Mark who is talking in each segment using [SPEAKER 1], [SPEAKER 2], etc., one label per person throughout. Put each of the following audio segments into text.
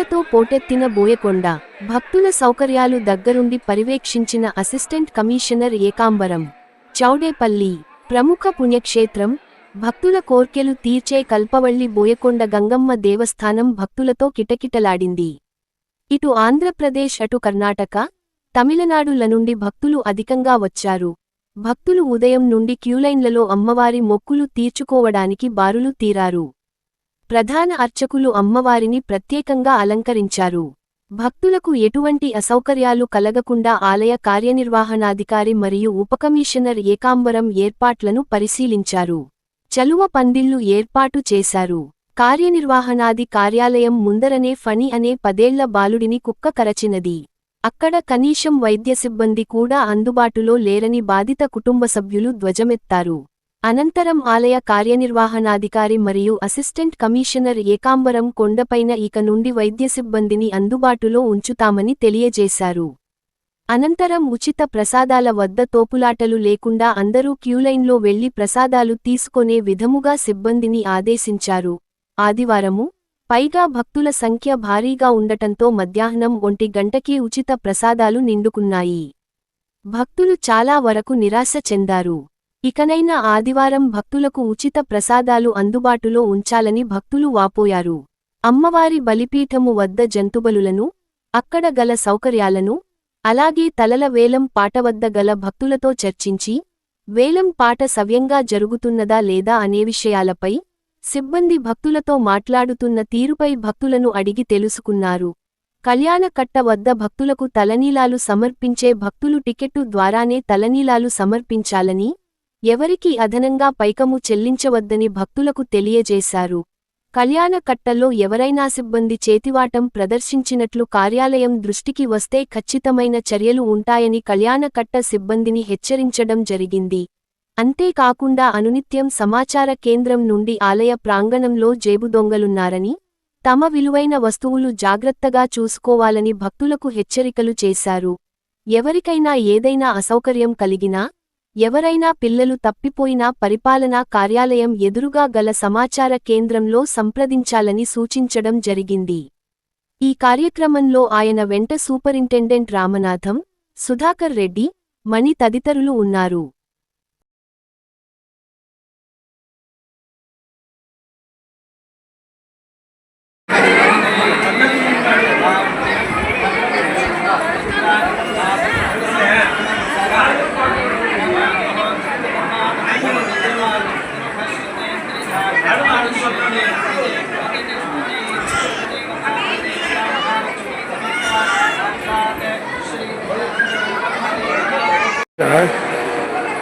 [SPEAKER 1] భక్తులతో పోటెత్తిన బోయకొండ భక్తుల సౌకర్యాలు దగ్గరుండి పర్యవేక్షించిన అసిస్టెంట్ కమిషనర్ ఏకాంబరం చౌడేపల్లి ప్రముఖ పుణ్యక్షేత్రం భక్తుల కోర్కెలు తీర్చే కల్పవల్లి బోయకొండ గంగమ్మ దేవస్థానం భక్తులతో కిటకిటలాడింది. ఇటు ఆంధ్రప్రదేశ్ అటు కర్ణాటక తమిళనాడుల నుండి భక్తులు అధికంగా వచ్చారు. భక్తులు ఉదయం నుండి క్యూలైన్లలో అమ్మవారి మొక్కులు తీర్చుకోవడానికి బారులు తీరారు. ప్రధాన అర్చకులు అమ్మవారిని ప్రత్యేకంగా అలంకరించారు. భక్తులకు ఎటువంటి అసౌకర్యాలు కలగకుండా ఆలయ కార్యనిర్వహణాధికారి మరియు ఉపకమిషనర్ ఏకాంబరం ఏర్పాట్లను పరిశీలించారు. చలువ పందిళ్ళు ఏర్పాటు చేశారు. కార్యనిర్వహణాది కార్యాలయం ముందరనే ఫణి అనే పదేళ్ళ బాలుడిని కుక్క కరచినది. అక్కడ కనీసం వైద్య సిబ్బంది కూడా అందుబాటులో లేరని బాధిత కుటుంబ సభ్యులు ధ్వజమెత్తారు. అనంతరం ఆలయ కార్యనిర్వహణాధికారి మరియు అసిస్టెంట్ కమిషనర్ ఏకాంబరం కొండపైన ఇక నుండి వైద్య సిబ్బందిని అందుబాటులో ఉంచుతామని తెలియజేశారు. అనంతరం ఉచిత ప్రసాదాల వద్ద తోపులాటలు లేకుండా అందరూ క్యూలైన్లో వెళ్ళి ప్రసాదాలు తీసుకొనే విధముగా సిబ్బందిని ఆదేశించారు. ఆదివారము పైగా భక్తుల సంఖ్య భారీగా ఉండటంతో మధ్యాహ్నం ఒంటి గంటకే ఉచిత ప్రసాదాలు నిండుకున్నాయి. భక్తులు చాలా వరకు నిరాశ చెందారు. ఇకనైనా ఆదివారం భక్తులకు ఉచిత ప్రసాదాలు అందుబాటులో ఉంచాలని భక్తులు వాపోయారు. అమ్మవారి బలిపీఠము వద్ద జంతుబలులను అక్కడ గల సౌకర్యాలను అలాగే తలల వేలం పాట వద్ద గల భక్తులతో చర్చించి వేలం పాట సవ్యంగా జరుగుతున్నదా లేదా అనే విషయాలపై సిబ్బంది భక్తులతో మాట్లాడుతున్న తీరుపై భక్తులను అడిగి తెలుసుకున్నారు. కళ్యాణకట్ట వద్ద భక్తులకు తలనీలాలు సమర్పించే భక్తులు టికెట్టు ద్వారానే తలనీలాలు సమర్పించాలని ఎవరికి అదనంగా పైకము చెల్లించవద్దని భక్తులకు తెలియజేశారు. కళ్యాణకట్టలో ఎవరైనా సిబ్బంది చేతివాటం ప్రదర్శించినట్లు కార్యాలయం దృష్టికి వస్తే ఖచ్చితమైన చర్యలు ఉంటాయని కళ్యాణకట్ట సిబ్బందిని హెచ్చరించడం జరిగింది. అంతేకాకుండా అనునిత్యం సమాచార కేంద్రం నుండి ఆలయ ప్రాంగణంలో జేబు దొంగలున్నారని తమ విలువైన వస్తువులు జాగ్రత్తగా చూసుకోవాలని భక్తులకు హెచ్చరికలు చేశారు. ఎవరికైనా ఏదైనా అసౌకర్యం కలిగినా ఎవరైనా పిల్లలు తప్పిపోయినా పరిపాలనా కార్యాలయం ఎదురుగా గల సమాచార కేంద్రంలో సంప్రదించాలని సూచించడం జరిగింది. ఈ కార్యక్రమంలో ఆయన వెంట సూపరింటెండెంట్ రామనాథం సుధాకర్ రెడ్డి మణి తదితరులు ఉన్నారు.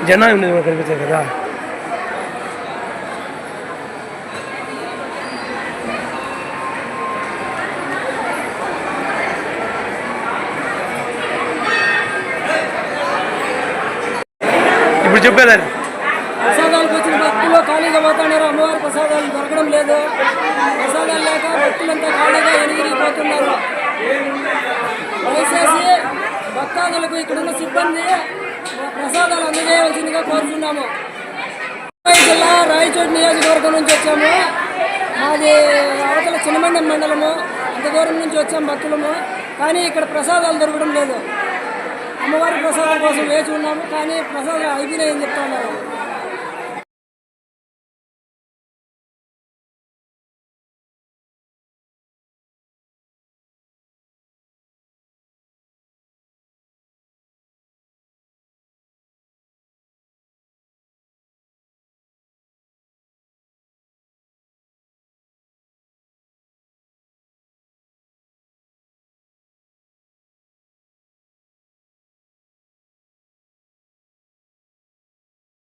[SPEAKER 2] జనం ఉండేది మనకు కనిపించాయి కదా. ఇప్పుడు చెప్పేదాన్ని.
[SPEAKER 3] ప్రసాదాలకు వచ్చిన భక్తులు ఖాళీగా పోతున్నారు. అమ్మవారి ప్రసాదాలు దొరకడం లేదు. ప్రసాదాలు లేక భక్తులంతా ఖాళీగా ఎనిగిరిగిపోతున్నారు దయచేసి భక్తాదులకు ఇక్కడున్న సిబ్బంది ప్రసాదాలు అందజేయవలసిందిగా కోరుతున్నాము. జిల్లా రాయచోటి నియోజకవర్గం నుంచి వచ్చాము. మాది అవతల చిన్నమండం మండలము. అంత దూరం నుంచి వచ్చాము భక్తులము. కానీ ఇక్కడ ప్రసాదాలు దొరకడం లేదు. అమ్మవారి ప్రసాదాల కోసం వేచి ఉన్నాము. కానీ ప్రసాదాలు అయిపోయినాయని చెప్తున్నారు